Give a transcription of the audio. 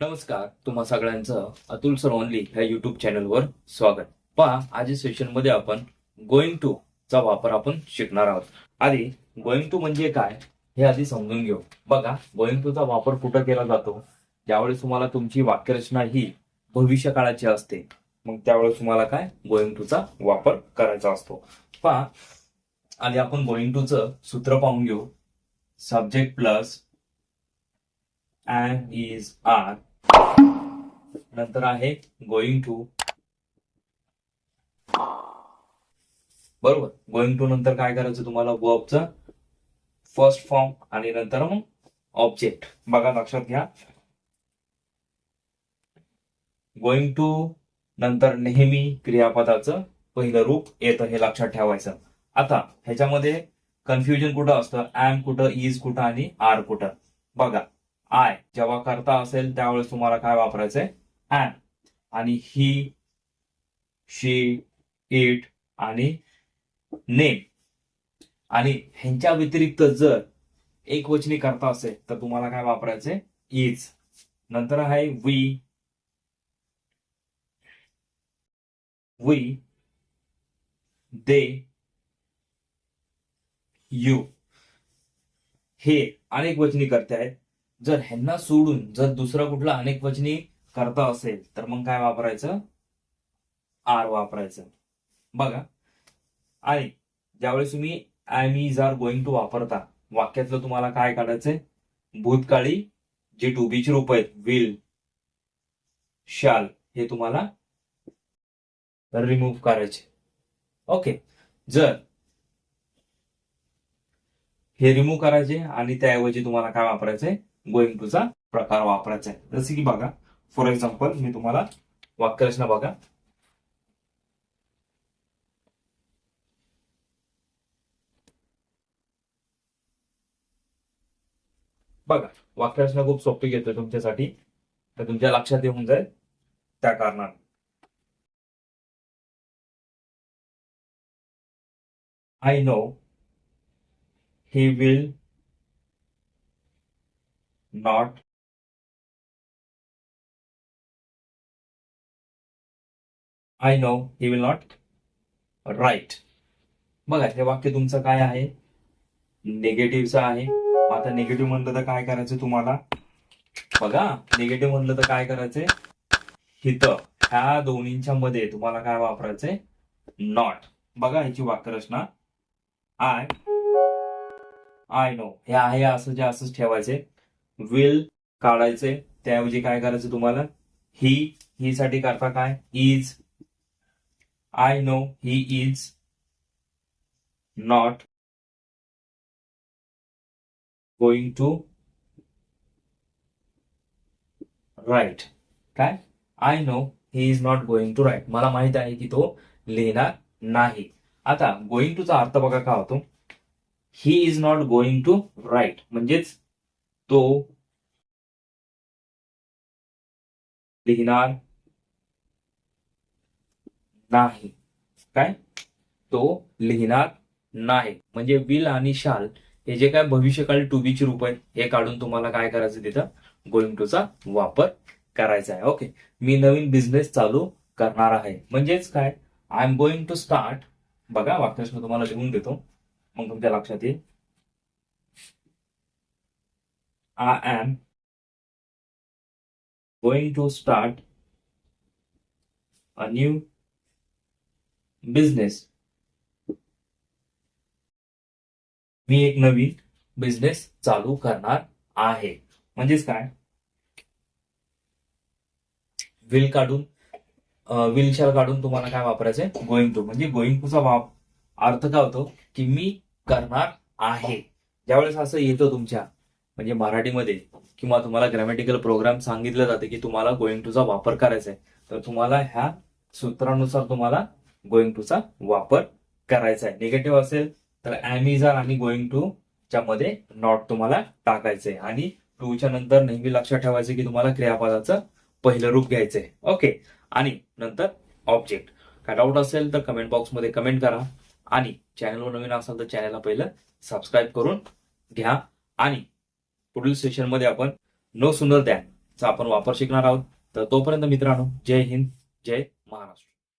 नमस्कार तुम्हा सगळ्यांचं अतुल सर ओनली ह्या युट्यूब चॅनलवर स्वागत. पहा आज सेशनमध्ये आपण गोइंग टू चा वापर आपण शिकणार आहोत. आधी गोइंग टू म्हणजे काय हे आधी समजून घेऊ. बघा गोइंग टू चा वापर कुठं केला जातो? ज्यावेळेस तुम्हाला तुमची वाक्यरचना ही भविष्य काळाची असते मग त्यावेळेस तुम्हाला काय? गोइंग टू चा वापर करायचा असतो. पहा आधी आपण गोइंग टू च सूत्र पाहून घेऊ. Subject plus and is are नंतर आहे गोइंग टू बरोबर. गोइंग टू नंतर काय करायचं तुम्हाला? वर्बचं फर्स्ट फॉर्म आणि नंतर मग ऑब्जेक्ट बघा लक्षात घ्या. गोइंग टू नंतर नेहमी क्रियापदाचं पहिलं रूप येतं हे लक्षात ठेवायचं. आता ह्याच्यामध्ये कन्फ्युजन कुठं असतं? एम कुठं इज कुठं आणि आर कुठं. बघा. आय जेव्हा करता असेल त्यावेळेस तुम्हाला काय वापरायचंय? ऍम आणि ही शी इट आणि नेम आणि ह्यांच्या व्यतिरिक्त जर एक वचनी करता असेल तर तुम्हाला काय वापरायचे इज नंतर आहे वी वी दे यू हे अनेक वचनी करते आहेत. जर ह्यांना सोडून जर दुसरा कुठला अनेक वचनी करता असेल तर मग काय वापरायचं? आर वापरायचं. बघा. आणि ज्यावेळेस तुम्ही am is are going to वापरता वाक्यातलं तुम्हाला काय काढायचंय? भूतकाळी जे टू बीचे रूप आहेत विल शाल हे तुम्हाला रिमूव्ह करायचे. ओके जर हे रिमूव्ह करायचे आणि त्याऐवजी तुम्हाला काय वापरायचंय? गोइंग टूचा प्रकार वापरायचा आहे. जसे की बघा. फॉर एक्झाम्पल मी तुम्हाला वाक्यरचना बघा. बघा वाक्यरचना खूप सोपी घेतोय तुमच्यासाठी. तर तुमच्या लक्षात येऊन जाईल त्या कारणाने. I know he will not I know he will not write बघा हे वाक्य तुमचं काय आहे? निगेटिव्हचं आहे. आता निगेटिव्ह म्हणलं तर काय करायचं तुम्हाला? बघा निगेटिव्ह म्हणलं तर काय करायचंय? हित. ह्या दोन्हींच्या मध्ये तुम्हाला काय वापरायचंय? नॉट बघा ह्याची वाक्यरचना. आय आय नो हे आहे असं जे असंच ठेवायचे विल काढायचे त्याऐवजी काय करायचं तुम्हाला? ही ही साठी करता काय? Is I know he is not going to write काय? I know he is not going to write मला माहीत आहे की तो लिहिणार नाही. आता गोइंग टूचा अर्थ बघा का होतो. He is not going to write म्हणजेच तो लिहिणार नाही. काय? तो लिहिणार नाही. म्हणजे विल आणि शाल हे जे काय भविष्यकाळी टू बीची रूप आहेत हे काढून तुम्हाला काय करायचं तिथं? गोइंग टूचा वापर करायचा आहे. ओके मी नवीन बिझनेस चालू करणार आहे. म्हणजेच काय? I am going to start बघा वाक्यरचना तुम्हाला लिहून देतो. मग तुमच्या लक्षात येईल. I am going to start a new business मी एक नवीन बिझनेस चालू करणार आहे. म्हणजेच काय? विल काढून विलशाल काढून तुम्हाला काय वापरायचंय? गोइंग टू म्हणजे गोइंग टूचा वाप अर्थ काय होतो? की मी करणार आहे. ज्यावेळेस असं येतं तुमच्या म्हणजे मराठीमध्ये किंवा तुम्हाला ग्रॅमॅटिकल प्रोग्राम सांगितलं जाते की तुम्हाला गोइंग टूचा वापर करायचा आहे तर तुम्हाला ह्या सूत्रानुसार तुम्हाला गोइंग टू चा वापर करायचा आहे. निगेटिव्ह असेल तर ॲमिझार आणि गोइंग टू च्या मध्ये नॉट तुम्हाला टाकायचंय. आणि टूच्या नंतर नेहमी लक्षात ठेवायचं की तुम्हाला क्रियापदाचं पहिलं रूप घ्यायचंय. ओके आणि नंतर ऑब्जेक्ट काय डाऊट असेल तर कमेंट बॉक्समध्ये कमेंट करा. आणि चॅनलवर नवीन असाल तर चॅनलला पहिलं सबस्क्राईब करून घ्या. आणि पुढील सेशनमध्ये आपण नो सुंदर द्या चा आपण वापर शिकणार आहोत. तर तोपर्यंत मित्रांनो जय हिंद जय महाराष्ट्र.